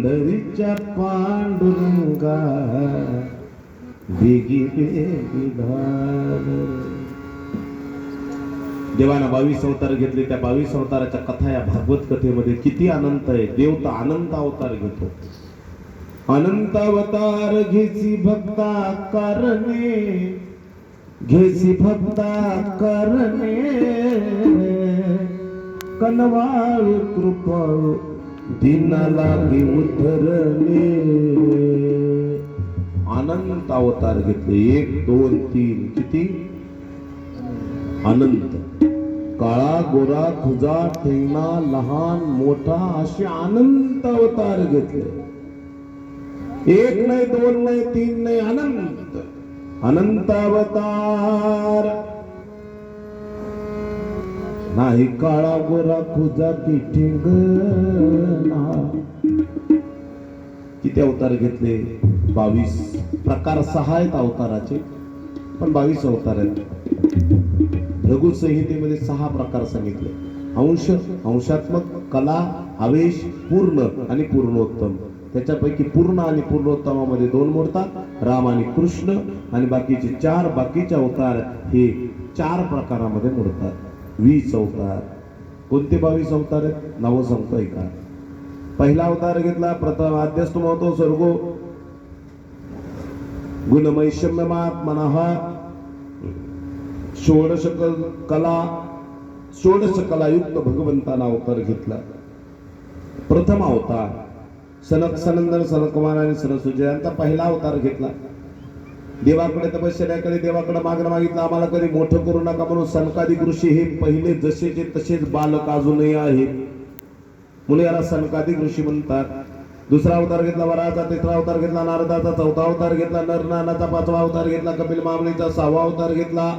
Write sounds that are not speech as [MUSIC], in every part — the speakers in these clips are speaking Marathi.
पंढरीच्या पांडुरंगा वेगी वेगी देवानं बावीस अवतार घेतले त्या बावीस अवताराच्या कथा या भागवत कथेमध्ये किती अनंत आहे. देव तर अनंत अवतार घेतो. अनंत अवतार घेसी भक्ता करणे घेसी भक्ता करणे. कनवाळू कृपाळू दिना लागे उतरले अनंत अवतार घेतले. एक दोन तीन. किती? अनंत. काळा गोरा खुजा ठेंगणा लहान मोठा असे अनंत अवतार घेतले. एक नाही दोन नाही तीन नाही अनंत. अनंत अवतार. नाही काळा गोरा खुजा की ठेंगणा किती अवतार घेतले? बावीस. प्रकार सहा आहेत अवताराचे पण बावीस अवतार आहेत. लघु सहा प्रकार सांगितले. अंश अंशात्मक कला आवेश पूर्ण आणि पूर्णोत्तम. त्याच्यापैकी पूर्ण आणि पूर्णोत्तमामध्ये दोन मोडतात. राम आणि कृष्ण आणि बाकीचे चार बाकीचे अवतार हे चार प्रकारामध्ये मोडतात. वीस अवतार. कोणते बावीस अवतार आहेत? नावं सांगतोय का? पहिला अवतार घेतला प्रथम आद्यस्तु महतो स्वर्गो गुणमैषम्यमात्मनः षोडश कला षोडश कलायुक्त भगवंताला अवतार घेतला. प्रथम अवतार सनक सनंदन सनकुमार आणि सनसुजय यांचा पहिला अवतार घेतला. देवाकडे तपश्चर्याकडे देवाकडे मागणं मागितलं आम्हाला कधी मोठं करू नका म्हणून सनकादिक ऋषी हे पहिले जसेचे तसेच बालक अजूनही आहेत. मुले याला सनकादिक ऋषी म्हणतात. दुसरा अवतार घेतला वराचा तिसरा अवतार घेतला नारदाचा चौथा अवतार घेतला नरनानाचा पाचवा अवतार घेतला कपिल मामलीचा सहावा अवतार घेतला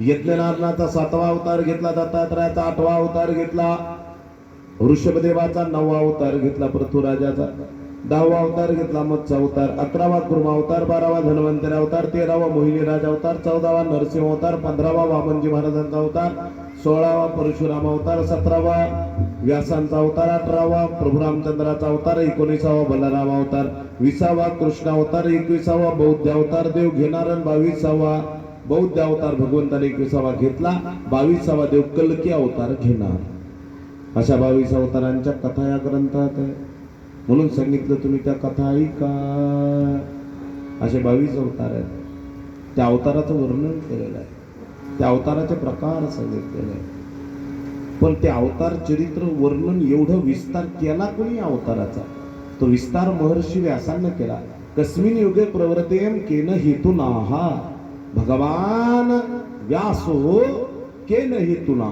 यज्ञनाथनाचा सातवा अवतार घेतला दत्तात्रयाचा आठवा अवतार घेतला ऋषभदेवाचा नववा अवतार घेतला पृथ्वीराजाचा. दहावा अवतार घेतला मत्स्य अवतार. अकरावा कुर्मा अवतार बारावा धन्वंतरी अवतार तेरावा मोहिनी राज अवतार चौदावा नरसिंह अवतार पंधरावा वामनजी महाराजांचा अवतार सोळावा परशुराम अवतार सतरावा व्यासांचा अवतार अठरावा प्रभू रामचंद्राचा अवतार एकोणीसावा बलराम अवतार विसावा कृष्ण अवतार एकविसावा बौद्ध अवतार देव घेणारा बावीसावा बौद्ध अवतार भगवंताने एकविसावा घेतला बावीसावा देव कलकी अवतार घेणार. अशा बावीस अवतारांच्या कथा या ग्रंथात आहे. म्हणून सांगितलं तुम्ही त्या कथा ऐका. असे बावीस अवतार आहेत. त्या अवताराचं वर्णन केलेलं आहे. त्या अवताराचे प्रकार सांगितलेले आहे पण ते अवतार चरित्र वर्णन एवढं विस्तार केला कोणी अवताराचा? तो विस्तार महर्षी व्यासांना केला. कस्मिन युगे प्रवर्तेम केन हेतुनाहा भगवान व्यास हो केन हेतुना.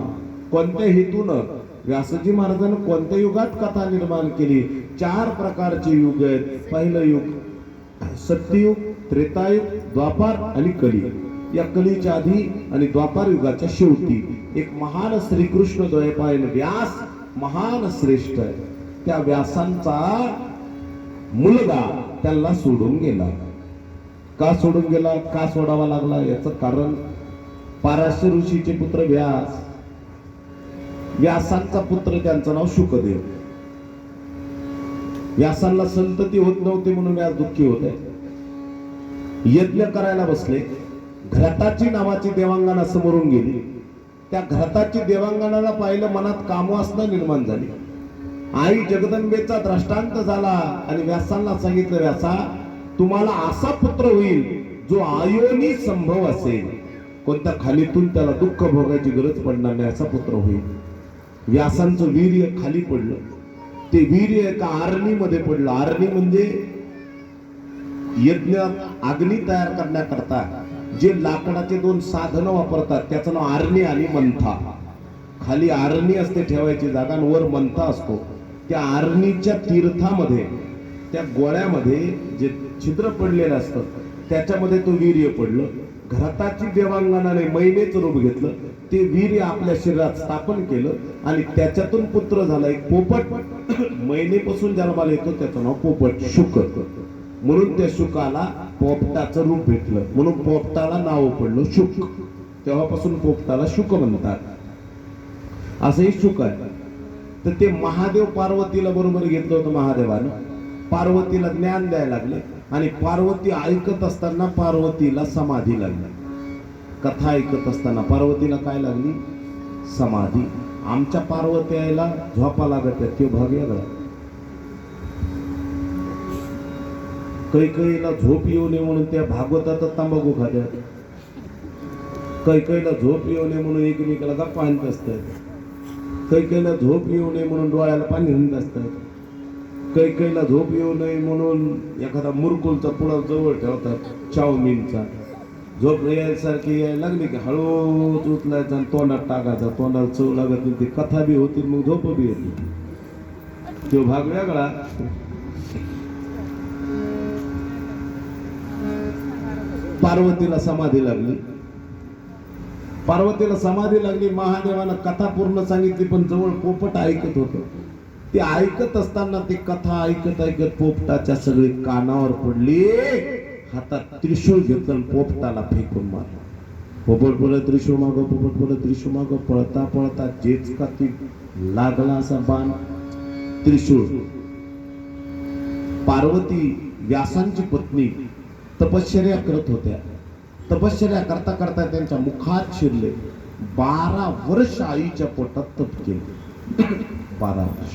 कोणत्या हेतून? व्यासजी महाराजांनी कोणत्या युगात कथा निर्माण केली? चार प्रकारचे युग आहेत. पहिलं युग सत्ययुग त्रेतायुग द्वापार आणि कली. या कलीच्या आधी आणि द्वापार युगाच्या शेवटी. एक महान श्रीकृष्ण द्वैपायन व्यास महान श्रेष्ठ आहे. त्या व्यासांचा मुलगा त्याला सोडून गेला. का सोडून गेला? का सोडावा लागला? याचं कारण पाराशर ऋषीचे पुत्र व्यास. व्यासांचा पुत्र त्यांचं नाव शुकदेव. व्यासांना संतती होत नव्हती म्हणून व्यास दुःखी होते. यज्ञ करायला बसले. घ्रताची नावाची देवांगणा समोरून गेली. त्या घ्रताची देवांगणाला पाहिलं मनात कामवासना निर्माण झाली. आई जगदंबेचा दृष्टांत झाला आणि व्यासांना सांगितलं व्यासा तुम्हाला असा पुत्र होईल जो आयोनी संभव असेल. कोणत्या खालीतून त्याला दुःख भोगायची गरज पडणार नाही असा पुत्र होईल. व्यासांचं वीर्य खाली पडलं. ते वीर्य एका आरणीमध्ये पडलं. आरणी म्हणजे यज्ञ अग्नी तयार करण्याकरता जे लाकडाचे दोन साधनं वापरतात त्याचं नाव आरणी आणि मंथा. खाली आरणी असते ठेवायची जागा वर मंथा असतो. त्या आरणीच्या तीर्थामध्ये त्या गोळ्यामध्ये जे छिद्र पडलेलं असतं त्याच्यामध्ये तो वीर्य पडलं. घराताची देवांगणाने महिनेचं रूप घेतलं. ते वीर्य आपल्या शरीरात स्थापन केलं आणि त्याच्यातून पुत्र झाला. एक पोपट महिनेपासून जन्माला येतो त्याचं नाव पोपट शुक म्हणून त्या शुकाला पोपटाचं रूप भेटलं. म्हणून पोपटाला नाव पडलं शुक. तेव्हापासून पोपटाला शुक म्हणतात. असंही शुक आहे. तर ते महादेव पार्वतीला बरोबर घेतलं होतं महादेवानं. पार्वतीला ज्ञान द्यायला लागले आणि पार्वती ऐकत असताना पार्वतीला समाधी लागली. कथा ऐकत असताना पार्वतीला काय लागली? समाधी. आमच्या पार्वती झोपा लागत आहे तो भाग वेगळा. कैकईला झोप येऊ नये म्हणून त्या भागवतात तंबाखू खात्यात. कैकईला झोप येऊ नये म्हणून एकमेकाला गप्पा पाणी असतात कैकईला झोप येऊ नये म्हणून डोळ्याला पाणी आणत असतात कैकईला झोप येऊ नये म्हणून एखादा मुरकुलचा पुडा जवळ ठेवतात चाऊमिनचा. झोप यायसारखी यायला लागली की हळूच उचलायचा आणि तोंडात टाकायचा. तोंडाला चव लागत नाही ती कथा बी होती मग झोप बी येते तो भाग वेगळा. पार्वतीला समाधी लागली पार्वतीला समाधी लागली महादेवानं कथा पूर्ण सांगितली पण जवळ पोपट ऐकत होत ते ऐकत असताना ती कथा ऐकत ऐकत पोपटाच्या सगळी कानावर पडली हातात त्रिशूळ घेतलं पोपटाला फेकून मारलं पोपट पळत त्रिशूळ मागं पोपट पळत त्रिशूळ माग पळता पळता जेच का ती लागला असा बाण त्रिशूळ पार्वती व्यासांची पत्नी तपश्चर्या करत होत्या. तपश्चर्या करता करता त्यांच्या मुखात शिरले. बारा वर्ष आईच्या पोटात तप केले. [CLEARS THROAT] बारा वर्ष.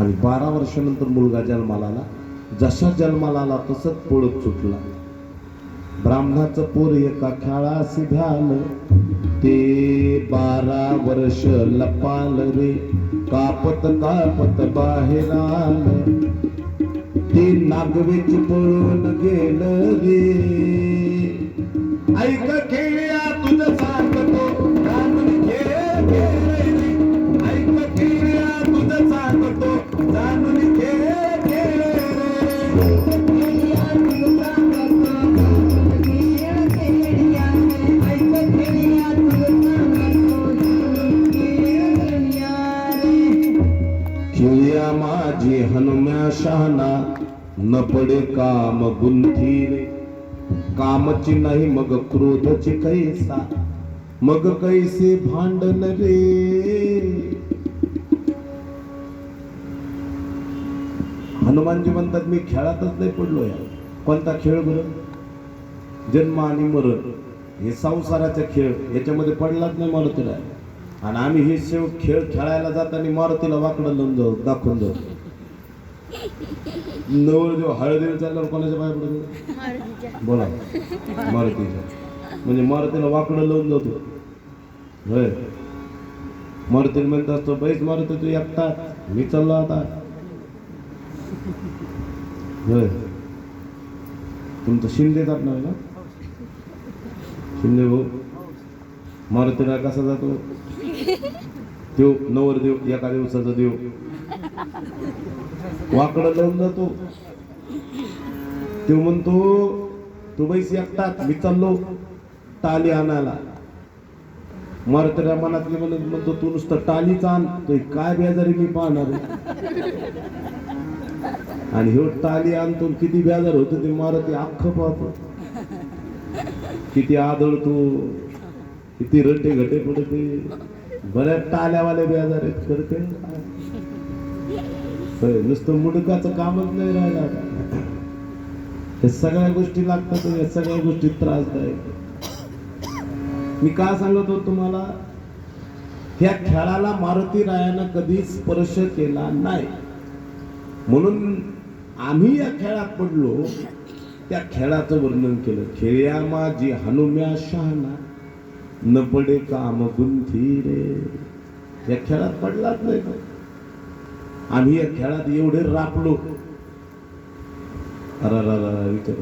आणि बारा वर्षानंतर मुलगा जन्माला आला. जसा जन्माला आला तसंच पळत सुटला. ब्राह्मणाचं पोर एका खेळासी झालं. ते बारा वर्ष लपाल रे. कापत कापत बाहेर आलं. ते नागवेच पळून गेल रे ऐक खेळ्या तुझं सांगतो जाणून घे घे ऐक खेळ्या तुझं सांगतो जाणून खेळ खेळ्या माझी हनुम्या शहाणा न पडे काम गुंथी कामची नाही मग क्रोधची कैसा? मग कैसे भांडण रे? हनुमानजी म्हणतात मी खेळातच नाही पडलो या कोणता खेळ बरं? जन्म आणि मरण. हे संसाराचा खेळ. याच्यामध्ये पडलाच नाही मारुतीला. आणि आम्ही हे शेव खेळ खेळायला जाताना मारुतीला वाकडं लावून जाऊ दाखवून जाऊ. नवर जेव्हा हळदीला चालल्यावर कोणाच्या पाय पडतो बोला. मारुतीच्या. म्हणजे मारुतीला वाकडं लावून जातो. होय. मारुतीला म्हणत असतो बैस मारुती तू एकटा? मी चाललो आता. होय. तुमचं शिंदे जात नाही ना? शिंदे भाऊ मारुतीला कसा जातो? देव नवरदेव एका दिवसाचा देव. वाकडं लावून जातो. तो म्हणतो तू बैस एकटाच मी चाललो टाली आणायला. मारतऱ्या मनातले म्हणत म्हणतो तू नुसतं टालीच आण तो काय बेजारी मी पाहणार आणि ह्यो टाली आणतो किती बेजार होतो ते मारुती अख्ख पाहतो. किती आदळतो किती रटे घटे पडते. बऱ्याच टाल्यावाले बेजार आहेत करते नुसतं मुडकाचं कामच नाही राहिलं हे सगळ्या गोष्टी लागतात या सगळ्या गोष्टी त्रासदायक मी का सांगत होतो तुम्हाला? ह्या खेळाला मारुती रायानं कधी स्पर्श केला नाही. म्हणून आम्ही या खेळात पडलो त्या खेळाचं वर्णन केलं. खेळ्या माझी हनुम्या शहाणा न पडे काम गुंथी रे. या खेळात पडलाच नाही आम्ही या खेळात एवढे रापलो अरा विचार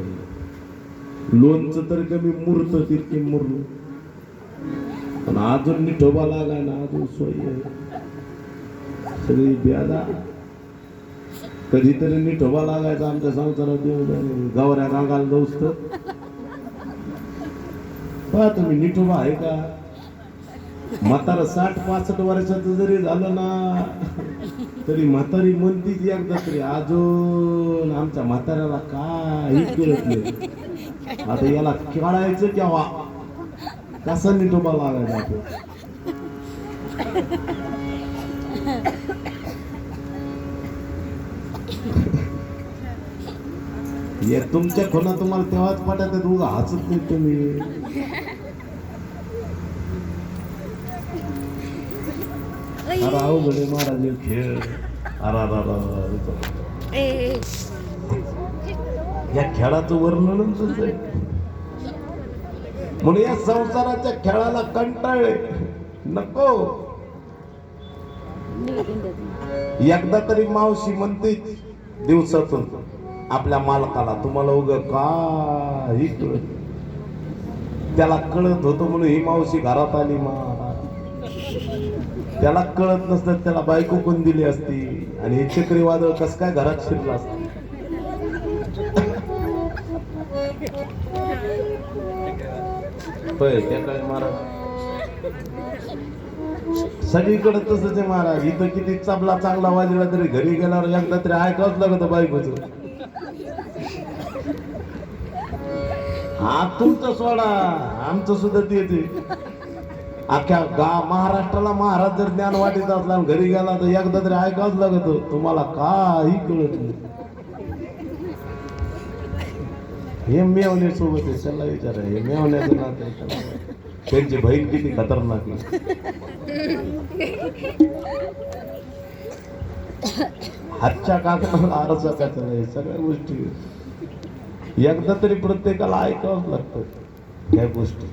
लोणचं तर कमी मूर्त तितके मुरलो. पण अजून निठोबा लागाय ना अजून सोय आहे. सगळी ब्यादा. कधीतरी निठोबा लागायचा आमच्या संसारात देऊ गावऱ्या गांगाला जाऊस तर. पहा तुम्ही निठोबा आहे का? म्हातारा साठ पासष्ट वर्षाचं जरी झालं ना तरी म्हातारी म्हणतीच एकदा तरी अजून आमच्या म्हाताऱ्याला काही कळत नाही. आता याला खेळायचं केव्हा? कसा निठोबा लागायचा आपण या तुमच्या खुना तुम्हाला तेव्हाच पाठवत उगा हसत नाही तुम्ही. अरे अवघड आहे महाराज हे. खेळ अरे. या खेळाचं वर्णनच आहे म्हणून या संसाराच्या खेळाला कंटाळले नको. एकदा तरी मावशी म्हणते दिवसातून आपल्या मालकाला तुम्हाला उग काही कळत? त्याला कळत होतं म्हणून ही मावशी घरात आली महाराज. त्याला कळत नसतं त्याला बायको कोण दिली असती? आणि हे चक्रीवादळ कस काय घरात शिरलं असतं? होय महाराज. सगळीकडे तसंच आहे महाराज. इथं किती चपला चांगला वाजला तरी घरी गेल्यावर एकदा तरी ऐकावंच लागत बायकोच. हा तुमचं सोडा. आमचं सुद्धा ते अख्ख्या गा महाराष्ट्राला महाराज जर ज्ञान वाटीत असला घरी गेला तर एकदा तरी ऐकावंच लागत. तुम्हाला काही कळत नाही. हे मेवणे सोबत आहे त्याला विचारा. हे मेवण्याचं नातं त्यांची बहीण किती खतरनाक हातच्या काकणाला आरसा काचा हे सगळ्या गोष्टी. एकदा तरी प्रत्येकाला ऐकावंच लागतं. ह्या गोष्टी.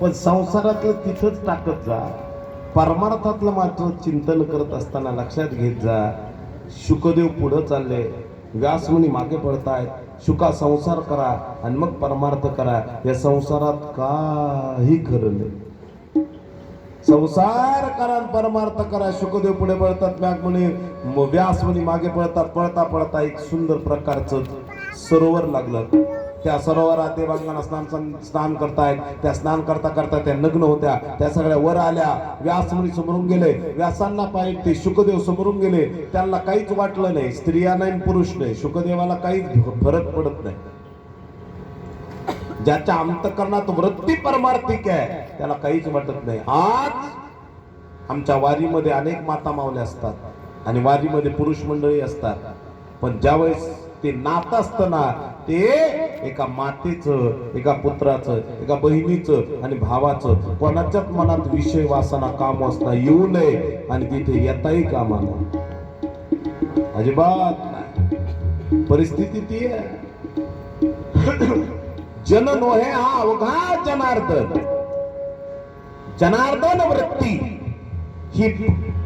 पण संसारातलं तिथंच टाकत जा. परमार्थातलं मात्र चिंतन करत असताना लक्षात घेत जा. शुकदेव पुढं चालले. व्यासमुनी मागे पडतायत. शुका संसार करा आणि मग परमार्थ करा. या संसारात काही खरं नाही. संसार करा परमार्थ करा. शुकदेव पुढे पळतात मॅग म्हणे व्यास म्हणे मागे पळतात पळता पळता एक सुंदर प्रकारचं सरोवर लागलं. त्या सरोवरात देवांगण स्नान स्नान करतायत. त्या स्नान करता करता त्या नग्न होत्या. त्या सगळ्या वर आल्या. व्यास मुनी समोरून गेले. व्यासांना पाहिजे ते शुकदेव समोरून गेले. त्यांना काहीच वाटलं नाही. स्त्रिया नाही पुरुष नाही. शुकदेवाला काहीच फरक पडत नाही. ज्याच्या अंतकरणात वृत्ती परमार्थिक आहे त्याला काहीच वाटत नाही. आज आमच्या वारीमध्ये अनेक माता मावल्या असतात आणि वारीमध्ये पुरुष मंडळी असतात. पण ज्यावेळेस ते नात असताना ते एका मातेचं एका पुत्राचं एका बहिणीचं आणि भावाचं कोणाच्याच मनात विषय वासना काम वासना येऊ नये आणि तिथे येताही कामाला अजिबात नाही. परिस्थिती ती आहे. [CLEARS THROAT] जनन हे हा अवघा जनार्दन. जनार्दन वृत्ती. ही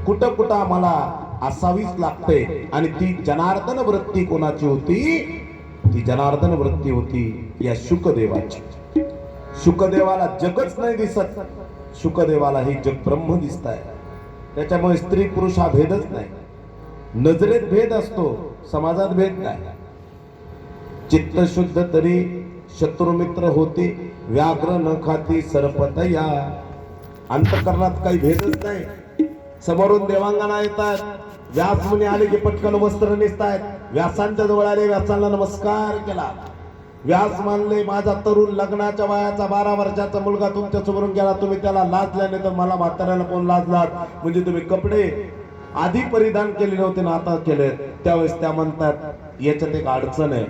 कुठं कुठं आम्हाला असावीच लागते आणि ती जनार्दन वृत्ती कोणाची होती? ती जनार्दन वृत्ती होती या शुकदेवाची. शुकदेवाला जगच नाही दिसत. शुकदेवाला हे जग ब्रह्म दिसत आहे त्याच्यामुळे स्त्री पुरुष हा भेदच नाही. नजरेत भेद असतो समाजात भेद नाही. चित्त शुद्ध तरी शत्रुमित्र होते व्याघ्र न खाती सरपतया. अंतकरणात काही भेदच नाही. समोरून देवांगणा येतात. व्यास मुनी आले की पटकन वस्त्र निसतायत. व्यासांच्या जवळ आले व्यासांना नमस्कार केला. व्यास मानले माझा तरुण लग्नाच्या वयाचा बारा वर्षाचा मुलगा तुमच्या समोरून गेला. तुम्ही त्याला लाजल्याने तर मला म्हाताऱ्याला कोण लाजलात? म्हणजे तुम्ही कपडे आधी परिधान केले नव्हते ना आता केले त्यावेळेस त्या म्हणतात याच्यात एक अडचण आहे.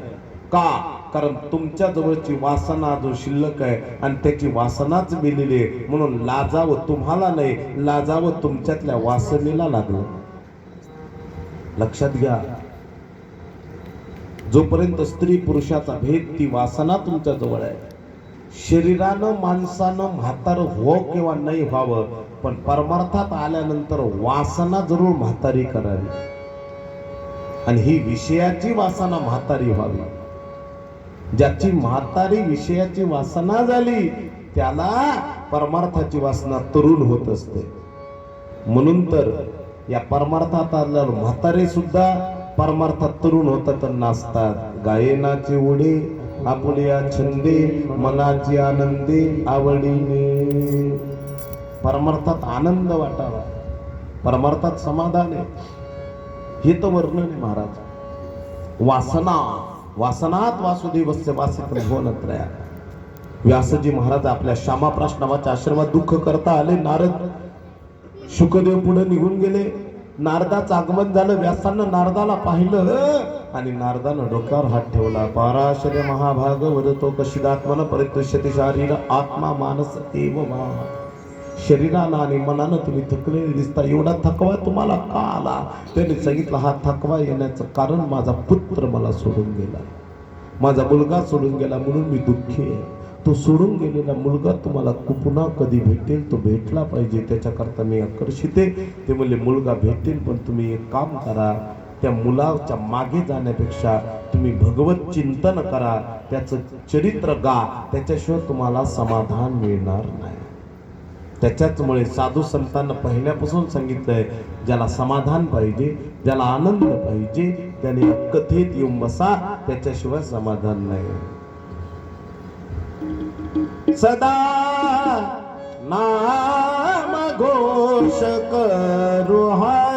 का? कारण तुमच्या जवळची वासना जो शिल्लक आहे आणि त्याची वासनाच मिलेली आहे. म्हणून लाजावं तुम्हाला नाही लाजावं तुमच्यातल्या वासनेला लागलं. लक्षात घ्या. जोपर्यंत स्त्री पुरुषाचा भेद ती वासना तुमच्या जवळ आहे. शरीरानं माणसानं म्हातार हो किंवा नाही व्हावं पण परमार्थात आल्यानंतर वासना जरूर म्हातारी करावी. आणि ही विषयाची वासना म्हातारी व्हावी. ज्याची म्हातारी विषयाची वासना झाली त्याला परमार्थाची वासना तरुण होत असते. म्हणून तर या परमार्थात आल्यावर म्हातारे सुद्धा परमार्थात तरुण होतात नाचतात. गायनाचे ओढे आपुलिया छंदे मनाची आनंदे आवडीने. परमार्थात आनंद वाटावा. परमार्थात समाधान आहे. हे तर वर्णन आहे महाराज. वासना. वासनात वासुदेवस्य वासित भुवनत्रया व्यासजी महाराज आपल्या श्यामा प्राश्नावाच्या आश्रमात दुःख करता आले. नारद शुकदेव पुढे निघून गेले. नारदाचं आगमन झालं. व्यासांना नारदाला पाहिलं. आणि नारदानं डोक्यावर हात ठेवला. पाराशर्य महाभाग वदतो कशिदात्मन परितुष्यते शारीर आत्मा मानस एव शरीराला शरीरानं आणि मनानं तुम्ही थकलेले दिसता. एवढा थकवा तुम्हाला का आला? त्याने सांगितलं हा थकवा येण्याचं कारण माझा पुत्र मला सोडून गेला. माझा मुलगा सोडून गेला म्हणून मी दुःखी आहे. तो सोडून गेलेला मुलगा तुम्हाला पुन्हा कधी भेटेल? तो भेटला पाहिजे. त्याच्याकरता मी आकर्षित आहे. ते म्हणले मुलगा भेटेल पण तुम्ही एक काम करा. त्या मुलाच्या मागे जाण्यापेक्षा तुम्ही भगवत चिंतन करा. त्याचं चरित्र गा. त्याच्याशिवाय तुम्हाला समाधान मिळणार नाही. त्याच्याचमुळे साधू संतांना पहिल्यापासून सांगितलंय ज्याला समाधान पाहिजे ज्याला आनंद पाहिजे त्याने कथेत येऊन बसा त्याच्याशिवाय समाधान नाही. सदा नाम घोष करू हा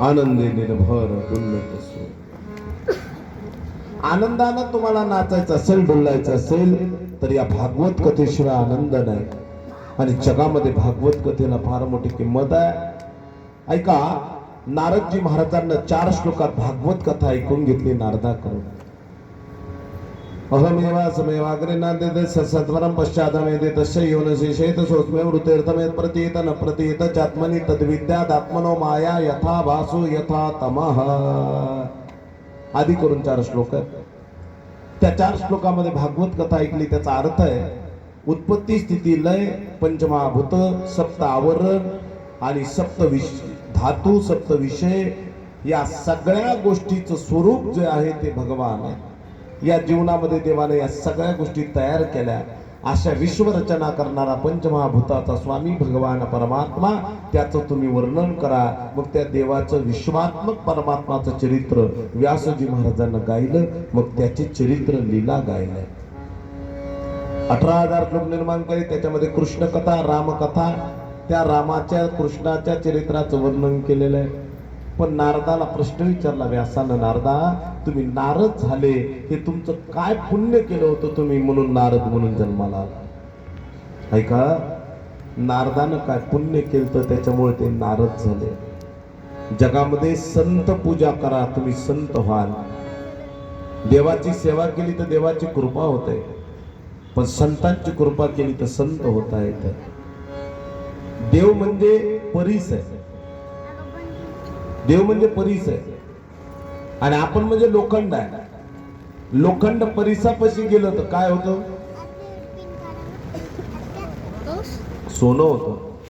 आनंदे निर्भर उल्लत असो आनंदानं तुम्हाला नाचायचं असेल डुलायचं असेल तर या भागवत कथेशिवाय आनंद नाही. आणि जगामध्ये भागवत कथेला फार मोठी किंमत आहे. ऐका नारदजी महाराजांना चार श्लोकात भागवत कथा ऐकून घेतली नारदाकडून. अहमेवासमेवाग्रे नाद्यते सत्वरं पश्चादमेते तस्य योनशेषेत सोऽस्मे वृतेर्थमेत प्रतीत न प्रतीत चात्मनि तद्विद्यादात्मनो माया यथा भासो यथा तमः। आदी करून चार श्लोक आहेत. त्या चार श्लोकामध्ये भागवत कथा ऐकली त्याचा अर्थ आहे उत्पत्ती स्थिती लय पंचमहाभूत सप्त आवरण आणि सप्त विष धातू सप्त विषय या सगळ्या गोष्टीचं स्वरूप जे आहे ते भगवान आहे. या जीवनामध्ये देवाने या सगळ्या गोष्टी तयार केल्या. अशा विश्वरचना करणारा पंचमहाभूताचा स्वामी भगवान परमात्मा त्याचं तुम्ही वर्णन करा. मग त्या देवाचं विश्वात्मक परमात्माचं चरित्र व्यासजी महाराजांना गायलं मग त्याचे चरित्र लीला गायलंय. अठरा हजार श्लोक निर्माण केले त्याच्यामध्ये कृष्ण कथा रामकथा त्या रामाच्या कृष्णाच्या चरित्राचं वर्णन केलेलं आहे. पण नारदाला प्रश्न विचारला व्यासानं नारदा तुम्ही नारद झाले हे तुमचं काय पुण्य केलं होतं तुम्ही म्हणून नारद म्हणून जन्माला आला? ऐका नारदानं काय पुण्य केलं तर त्याच्यामुळे ते नारद झाले. जगामध्ये संत पूजा करा तुम्ही संत व्हाल. देवाची सेवा केली तर देवाची कृपा होते पण संतांची कृपा केली तर संत होता येत. देव म्हणजे परीस आहे. देव म्हणजे परीस आहे आणि आपण म्हणजे लोखंड आहे. लोखंड परिसापाशी गेलं तर काय होतं? सोनं होतं.